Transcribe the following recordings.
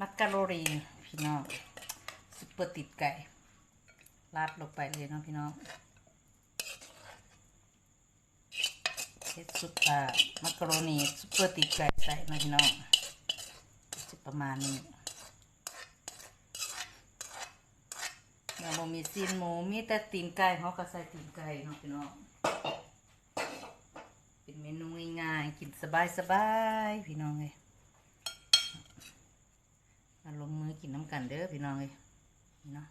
มักกะโรนีพี่น้องซุปเปอร์ติดไก่ราดลงไปเลยเนาะพี่น้องเฮ็ดซุปอ่ามักกะโรนีซุปเปอร์ติดไก่ใส่เนาพี่น้องจะประมาณนี้เราบ่มีซีนหมูมีแต่ตีนไก่เขาก็ใส่ตีนไก่เนาะพี่น้องเป็นเมนูง่ายๆกินสบายๆพี่น้องเลย มาลงมือกินน้ำกันเด้อพี่น้องเลยนี่เนาะ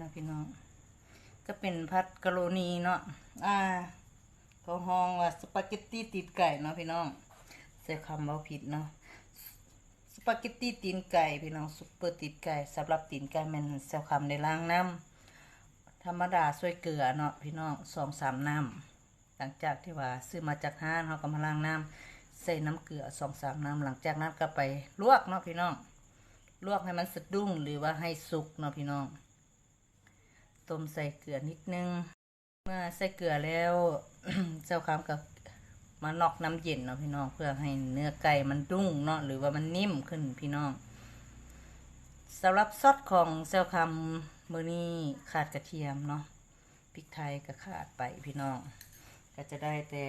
นะพี่น้อง ก็เป็นพัดกะโรนีเนาะ อ่าเขาห้องว่าสปาเกตตี้ตีนไก่เนาะพี่น้องใส่คำว่าผิดเนาะ สปาเกตตี้ตีนไก่พี่น้องซุปเปอร์ตีนไก่สำหรับตีนไก่แมันเซลคำในล้างน้ำธรรมดาช่วยเกลือเนาะพี่น้องสองสามน้ำหลังจากที่ว่าซื้อมาจากห้างเขาก็มาล้างน้ำใส่น้ำเกลือสองสามน้ำหลังจากนั้นก็ไปลวกเนาะพี่น้องลวกให้มันสะดุ้งหรือว่าให้สุกเนาะพี่น้อง ต้มใส่เกลือนิดนึง เมื่อใส่เกลือแล้วเจ้าคำกับมานอกน้ำเย็นเนาะพี่น้องเพื่อให้เนื้อไก่มันดุ้งเนาะหรือว่ามันนิ่มขึ้นพี่น้องสำหรับซอสของเจ้าคำมือนี้ขาดกระเทียมเนาะพริกไทยก็ขาดไปพี่น้อง ก็จะได้แต่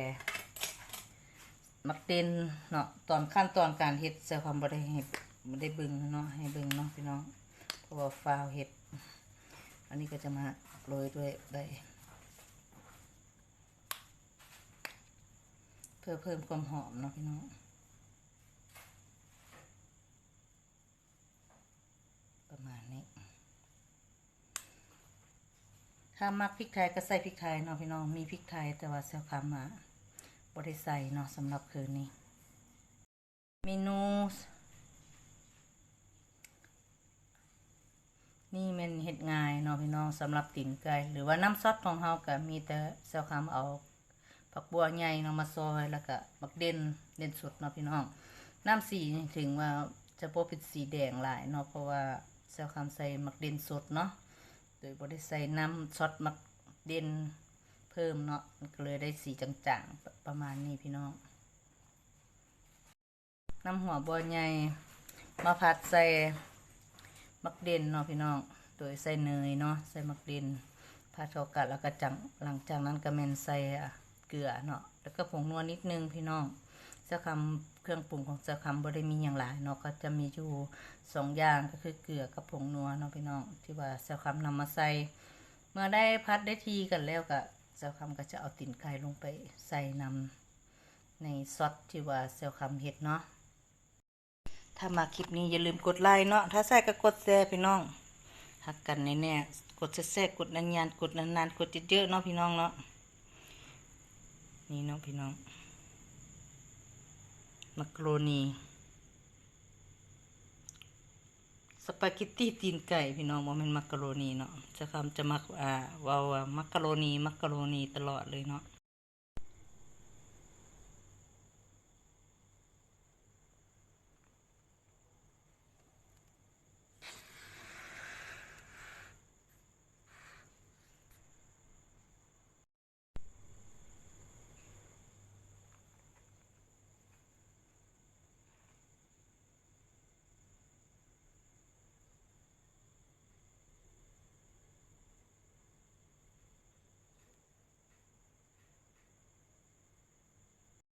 มักเต้นเนาะตอนขั้นตอนการเฮ็ดเจ้าคำบ่ได้เฮ็ดบ่ได้บึงเนาะให้บึงเนาะพี่น้องเพราะว่าฟาวเฮ็ด อันนี้ก็จะมาโรยด้วยได้เพื่อเพิ่มความหอมเนาะพี่น้องประมาณนี้ ถ้ามักพริกไทยก็ใส่พริกไทยเนาะพี่น้องมีพริกไทยแต่ว่าเซลคำมาบริใส่เนาะสำหรับคืนนี้เมนู นี่มันเห็ดง่ายเนาะพี่น้องสำหรับตีนไก่หรือว่าน้ำซอสของเฮาก็มีแต่เซลคำเอาผักบัวใหญ่เนาะมาซอยแล้วก็บักเด่นเด่นสดเนาะพี่น้อง น้ำสีถึงว่าจะบ่เป็นสีแดงหลายเนาะเพราะว่าเซลคำใส่มักเด่นสดเนาะโดยบ่ได้ใส่น้ำซอสมักเด่นเพิ่มเนาะก็เลยได้สีจางๆประมาณนี้พี่น้อง น้ำหัวบัวใหญ่มาผัดใส่ มักเด่นเนาะพี่น้อง โดยใส่เนยเนาะใส่มักเด่นผัดเข้ากันแล้วก็จังหลังจากนั้นก็แมนใส่อะเกลือเนาะแล้วก็ผงนัวนิดนึงพี่น้องเจ้าคำเครื่องปรุงของเจ้าคำบ่ได้มีอย่างหลายเนาะก็จะมีอยู่สองอย่างก็คือเกลือกับผงนัวเนาะพี่น้องที่ว่าเจ้าคำนำมาใส่เมื่อได้พัดได้ทีกันแล้วก็เจ้าคำก็จะเอาตีนไก่ลงไปใส่นำในซอสที่ว่าเจ้าคำเฮ็ดเนาะ ถ้ามาคลิปนี้อย่าลืมกดไลค์เนาะ ถ้าใส่ก็กดแชร์พี่น้องหักกันแน่ๆกดแชร์กดนานๆกดนานๆกดเยอะๆเนาะพี่น้องเนาะ นี่เนาะพี่น้อง มักโรนี สปาเกตตี้ตีนไก่พี่น้องบ่แม่นมักโรนีเนาะ จะคำจะมักอ่าว่าว่ามักโรนีมักโรนีตลอดเลยเนาะ